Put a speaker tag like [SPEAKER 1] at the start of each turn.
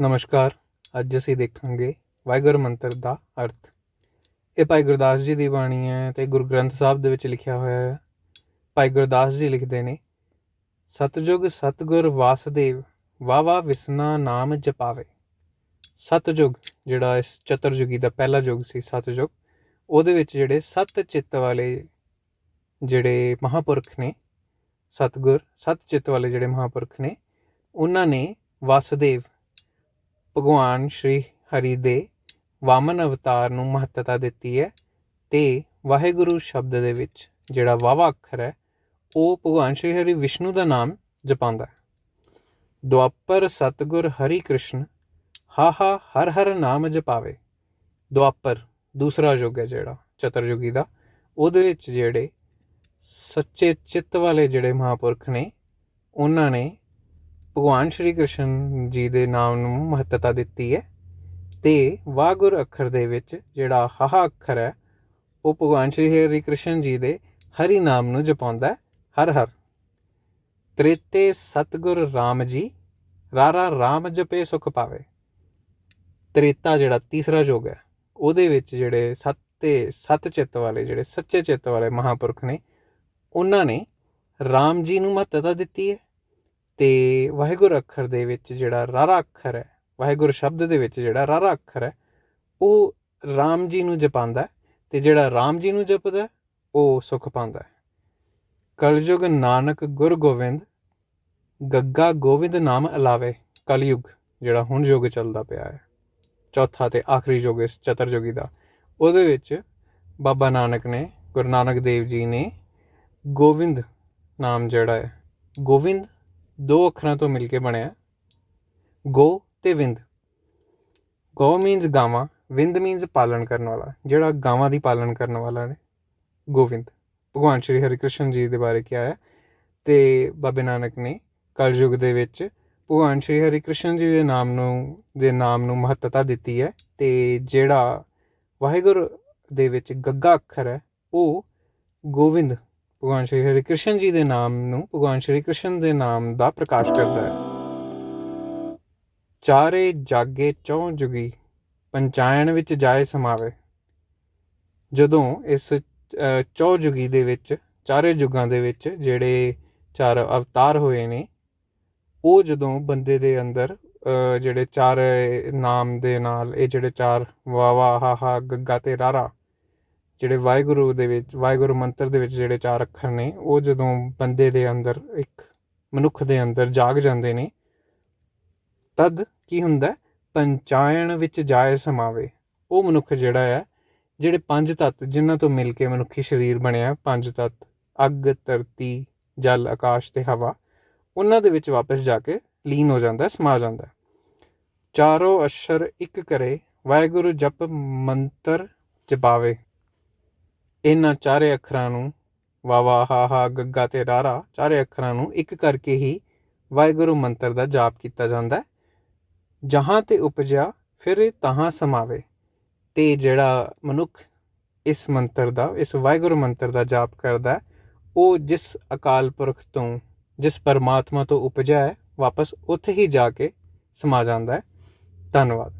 [SPEAKER 1] ਨਮਸਕਾਰ, ਅੱਜ ਅਸੀਂ ਦੇਖਾਂਗੇ ਵਾਹਿਗੁਰੂ ਮੰਤਰ ਦਾ ਅਰਥ। ਇਹ ਭਾਈ ਗੁਰਦਾਸ ਜੀ ਦੀ ਬਾਣੀ ਹੈ ਤੇ ਗੁਰੂ ਗ੍ਰੰਥ ਸਾਹਿਬ ਦੇ ਵਿੱਚ ਲਿਖਿਆ ਹੋਇਆ ਹੈ। ਭਾਈ ਗੁਰਦਾਸ ਜੀ ਲਿਖਦੇ ਨੇ, ਸਤਜੁਗ ਸਤਗੁਰ ਵਾਸਦੇਵ ਵਾਵਾ ਵਿਸਨਾ ਨਾਮ ਜਪਾਵੇ। ਸਤਜੁਗ, ਜਿਹੜਾ ਇਸ ਚਤੁਰਯੁਗੀ ਦਾ ਪਹਿਲਾ ਯੁੱਗ ਸੀ ਸਤਜੁਗ, ਉਹਦੇ ਵਿੱਚ ਜਿਹੜੇ ਸਤ ਚਿੱਤ ਵਾਲੇ ਜਿਹੜੇ ਮਹਾਪੁਰਖ ਨੇ, ਸਤਗੁਰ, ਸਤ ਚਿੱਤ ਵਾਲੇ ਜਿਹੜੇ ਮਹਾਪੁਰਖ ਨੇ, ਉਹਨਾਂ ਨੇ ਵਾਸਦੇਵ ਭਗਵਾਨ ਸ਼੍ਰੀ ਹਰੀ ਦੇ ਵਾਮਨ ਅਵਤਾਰ ਨੂੰ ਮਹੱਤਤਾ ਦਿੱਤੀ ਹੈ ਤੇ ਵਾਹਿਗੁਰੂ ਸ਼ਬਦ ਦੇ ਵਿੱਚ ਜਿਹੜਾ ਵਾਵਾ ਅੱਖਰ ਹੈ, ਉਹ ਭਗਵਾਨ ਸ਼੍ਰੀ ਹਰੀ ਵਿਸ਼ਨੂੰ ਦਾ ਨਾਮ ਜਪਾਉਂਦਾ ਹੈ। ਦੁਆਪਰ ਸਤਗੁਰ ਹਰੀ ਕ੍ਰਿਸ਼ਨ ਹਾ ਹਾ ਹਰ ਹਰ ਨਾਮ ਜਪਾਵੇ। ਦੁਆਪਰ, ਦੂਸਰਾ ਯੁੱਗ ਹੈ ਜਿਹੜਾ, ਚਤੁਰਯੁਗੀ ਦਾ, ਉਹਦੇ ਵਿੱਚ ਜਿਹੜੇ ਸੱਚੇ ਚਿੱਤ ਵਾਲੇ ਜਿਹੜੇ ਮਹਾਪੁਰਖ ਨੇ, ਉਹਨਾਂ ਨੇ ਭਗਵਾਨ ਸ਼੍ਰੀ ਕ੍ਰਿਸ਼ਨ ਜੀ ਦੇ ਨਾਮ ਨੂੰ ਮਹੱਤਤਾ ਦਿੱਤੀ ਹੈ ਤੇ ਵਾਗੁਰ ਅੱਖਰ ਦੇ ਵਿੱਚ ਜਿਹੜਾ ਹਾਹਾ ਅੱਖਰ ਹੈ, ਉਹ ਭਗਵਾਨ ਸ਼੍ਰੀ ਹਰੀ ਕ੍ਰਿਸ਼ਨ ਜੀ ਦੇ ਹਰੀ ਨਾਮ ਨੂੰ ਜਪਾਉਂਦਾ ਹਰ ਹਰ। ਤ੍ਰੇਤੇ ਸਤਗੁਰ RAM ਜੀ, ਰਾਰਾ RAM ਜਪੇ ਸੁਖ ਪਾਵੇ। ਤ੍ਰੇਤਾ ਜਿਹੜਾ ਤੀਸਰਾ ਯੁੱਗ ਹੈ, ਉਹਦੇ ਵਿੱਚ ਜਿਹੜੇ ਸੱਤ ਤੇ ਸੱਤ ਚਿੱਤ ਵਾਲੇ, ਜਿਹੜੇ ਸੱਚੇ ਚਿੱਤ ਵਾਲੇ ਮਹਾਪੁਰਖ ਨੇ, ਉਹਨਾਂ ਨੇ RAM ਜੀ ਨੂੰ ਮਹੱਤਤਾ ਦਿੱਤੀ ਹੈ। ਤੇ ਵਾਹਿਗੁਰੂ ਅੱਖਰ ਦੇ ਵਿੱਚ ਜਿਹੜਾ ਰਾਰਾ ਅੱਖਰ ਹੈ, ਵਾਹਿਗੁਰੂ ਸ਼ਬਦ ਦੇ ਵਿੱਚ ਜਿਹੜਾ ਰਾਰਾ ਅੱਖਰ ਹੈ, ਉਹ RAM ਜੀ ਨੂੰ ਜਪਾਉਂਦਾ ਹੈ ਤੇ ਜਿਹੜਾ RAM ਜੀ ਨੂੰ ਜਪਦਾ ਉਹ ਸੁਖ ਪਾਉਂਦਾ ਹੈ। ਕਲਯੁਗ ਨਾਨਕ ਗੁਰ ਗੋਬਿੰਦ ਗੱਗਾ ਗੋਬਿੰਦ ਨਾਮ ਅਲਾਵੇ, ਕਲਯੁਗ ਜਿਹੜਾ ਹੁਣ ਯੁੱਗ ਚੱਲਦਾ ਪਿਆ ਹੈ, ਚੌਥਾ ਤੇ ਆਖਰੀ ਯੁੱਗ ਇਸ ਚਤੁਰਯੁਗੀ ਦਾ। ਉਹਦੇ ਵਿੱਚ ਬਾਬਾ ਨਾਨਕ ਨੇ, ਗੁਰੂ ਨਾਨਕ ਦੇਵ ਜੀ ਨੇ ਗੋਬਿੰਦ ਨਾਮ ਜਿਹੜਾ ਹੈ ਗੋਬਿੰਦ ਦੋ ਅੱਖਰਾਂ ਤੋਂ ਮਿਲ ਕੇ ਬਣਿਆ ਗੋ ਤੇ ਵਿੰਦ। ਗੋ ਮੀਨਸ ਗਾਵਾਂ, ਵਿੰਦ ਮੀਨਸ ਪਾਲਣ ਕਰਨ ਵਾਲਾ, ਜਿਹੜਾ ਗਾਵਾਂ ਦੀ ਪਾਲਣ ਕਰਨ ਵਾਲਾ ਨੇ, ਗੋਵਿੰਦ। ਭਗਵਾਨ ਸ਼੍ਰੀ ਹਰਿਕ੍ਰਿਸ਼ਨ ਜੀ ਦੇ ਬਾਰੇ ਕਿਹਾ ਹੈ ਤੇ ਬਾਬੇ ਨਾਨਕ ਨੇ ਕਲਯੁਗ ਦੇ ਵਿੱਚ ਭਗਵਾਨ ਸ਼੍ਰੀ ਹਰਿ ਕ੍ਰਿਸ਼ਨ ਜੀ ਦੇ ਨਾਮ ਨੂੰ, ਦੇ ਨਾਮ ਨੂੰ ਮਹੱਤਤਾ ਦਿੱਤੀ ਹੈ ਤੇ ਜਿਹੜਾ ਵਾਹਿਗੁਰੂ ਦੇ ਵਿੱਚ ਗੱਗਾ ਅੱਖਰ ਹੈ, ਉਹ ਗੋਵਿੰਦ ਭਗਵਾਨ ਸ਼੍ਰੀ ਹਰਿ ਕ੍ਰਿਸ਼ਨ ਜੀ ਦੇ ਨਾਮ ਨੂੰ ਭਗਵਾਨ ਸ਼੍ਰੀ ਕ੍ਰਿਸ਼ਨ ਦੇ ਨਾਮ ਦਾ ਪ੍ਰਕਾਸ਼ ਕਰਦਾ ਹੈ। ਚਾਰੇ ਜਾਗੇ ਚੌ ਜੁਗੀ ਪੰਚਾਇਣ ਵਿੱਚ ਜਾਏ ਸਮਾਵੇ। ਜਦੋਂ ਇਸ ਅ, ਚੌ ਜੁਗੀ ਦੇ ਵਿੱਚ ਚਾਰੇ ਯੁੱਗਾਂ ਦੇ ਵਿੱਚ ਜਿਹੜੇ ਚਾਰ ਅਵਤਾਰ ਹੋਏ ਨੇ ਉਹ ਜਦੋਂ ਬੰਦੇ ਦੇ ਅੰਦਰ ਜਿਹੜੇ ਚਾਰ ਨਾਮ ਦੇ ਨਾਲ ਇਹ ਜਿਹੜੇ ਚਾਰ ਵਾਵਾ ਹਾ ਹਾ ਗੱਗਾ ਤੇ ਰਾਰਾ ਜਿਹੜੇ ਵਾਹਿਗੁਰੂ ਦੇ ਵਿੱਚ, ਵਾਹਿਗੁਰੂ ਮੰਤਰ ਦੇ ਵਿੱਚ ਜਿਹੜੇ ਚਾਰ ਅੱਖਰ ਨੇ, ਉਹ ਜਦੋਂ ਬੰਦੇ ਦੇ ਅੰਦਰ, ਇੱਕ ਮਨੁੱਖ ਦੇ ਅੰਦਰ ਜਾਗ ਜਾਂਦੇ ਨੇ, ਤਦ ਕੀ ਹੁੰਦਾ ਪੰਚਾਇਣ ਵਿੱਚ ਜਾਏ ਸਮਾਵੇ। ਉਹ ਮਨੁੱਖ ਜਿਹੜਾ ਹੈ, ਜਿਹੜੇ ਪੰਜ ਤੱਤ, ਜਿਨ੍ਹਾਂ ਤੋਂ ਮਿਲ ਕੇ ਮਨੁੱਖੀ ਸਰੀਰ ਬਣਿਆ, ਪੰਜ ਤੱਤ, ਅੱਗ, ਧਰਤੀ, ਜਲ, ਆਕਾਸ਼ ਤੇ ਹਵਾ, ਉਹਨਾਂ ਦੇ ਵਿੱਚ ਵਾਪਸ ਜਾ ਕੇ ਲੀਨ ਹੋ ਜਾਂਦਾ ਹੈ, ਸਮਾ ਜਾਂਦਾ ਹੈ। ਚਾਰੋਂ ਅਸ਼ਰ ਇੱਕ ਕਰੇ, ਵਾਹਿਗੁਰੂ ਜਪ ਮੰਤਰ ਜਪਾਵੇ। ਇਹਨਾਂ ਚਾਰੇ ਅੱਖਰਾਂ ਨੂੰ ਵਾਵਾ ਹਾ ਹਾ ਗੱਗਾ ਤੇ ਰਾਰਾ ਚਾਰੇ ਅੱਖਰਾਂ ਨੂੰ ਇੱਕ ਕਰਕੇ ਹੀ ਵਾਹਿਗੁਰੂ ਮੰਤਰ ਦਾ ਜਾਪ ਕੀਤਾ ਜਾਂਦਾ ਹੈ। ਜਹਾਂ ਤੇ ਉਪਜਿਆ, ਫਿਰ ਇਹ ਤਹਾਂ ਸਮਾਵੇ। ਤੇ ਜਿਹੜਾ ਮਨੁੱਖ ਇਸ ਮੰਤਰ ਦਾ, ਇਸ ਵਾਹਿਗੁਰੂ ਮੰਤਰ ਦਾ ਜਾਪ ਕਰਦਾ ਹੈ, ਉਹ ਜਿਸ ਅਕਾਲ ਪੁਰਖ ਤੋਂ, ਜਿਸ ਪਰਮਾਤਮਾ ਤੋਂ ਉਪਜਿਆ ਹੈ, ਵਾਪਸ ਉੱਥੇ ਹੀ ਜਾ ਕੇ ਸਮਾ ਜਾਂਦਾ ਹੈ। ਧੰਨਵਾਦ।